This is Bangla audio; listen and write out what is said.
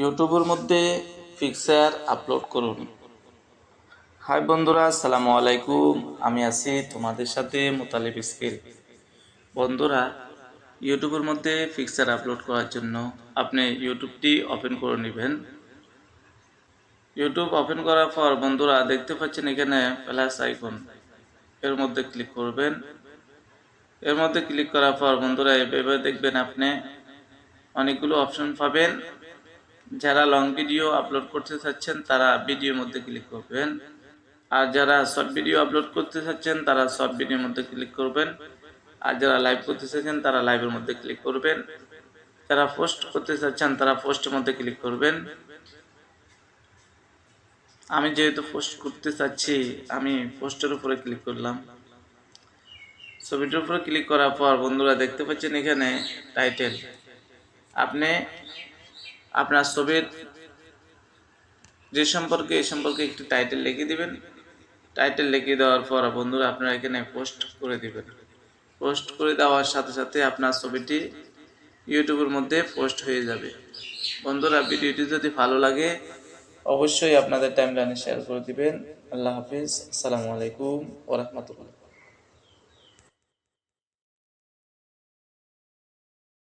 ইউটিউবের মধ্যে পিকচার আপলোড করুন। হাই বন্ধুরা, আসসালামু আলাইকুম। আমি আছি তোমাদের সাথে মোতালিব স্কিল। বন্ধুরা, ইউটিউবের মধ্যে পিকচার আপলোড করার জন্য আপনি ইউটিউবটি ওপেন করে নেবেন। ইউটিউব ওপেন করার পর বন্ধুরা দেখতে পাচ্ছেন এখানে প্লাস আইকন এর মধ্যে ক্লিক করবেন। এর মধ্যে ক্লিক করার পর বন্ধুরা এভাবে দেখবেন আপনি অনেকগুলো অপশন পাবেন। যারা লং ভিডিও আপলোড করতে চাচ্ছেন, তারা ভিডিওর মধ্যে ক্লিক করবেন। আর যারা শর্ট ভিডিও আপলোড করতে চাচ্ছেন, তারা শর্ট ভিডিওর মধ্যে ক্লিক করবেন। আর যারা লাইভ করতে চাচ্ছেন, তারা লাইভের মধ্যে ক্লিক করবেন। যারা পোস্ট করতে চাচ্ছেন, তারা পোস্টের মধ্যে ক্লিক করবেন। আমি যেহেতু পোস্ট করতে চাচ্ছি, আমি পোস্টের উপরে ক্লিক করলাম। ছবিটার উপরে ক্লিক করার পর বন্ধুরা দেখতে পাচ্ছেন এখানে টাইটেল আপনি আপনার ছবির যে সম্পর্কে এই সম্পর্কে একটি টাইটেল লিখে দিবেন। টাইটেল লিখে দেওয়ার পর বন্ধুরা আপনারা এখানে পোস্ট করে দিবেন। পোস্ট করে দেওয়ার সাথে সাথে আপনার ছবিটি ইউটিউবের মধ্যে পোস্ট হয়ে যাবে। বন্ধুরা ভিডিওটি যদি ভালো লাগে, অবশ্যই আপনাদের টাইমলাইনে শেয়ার করে দিবেন। আল্লাহ হাফিজ। আসসালামু আলাইকুম ওরহমতুল্লাহ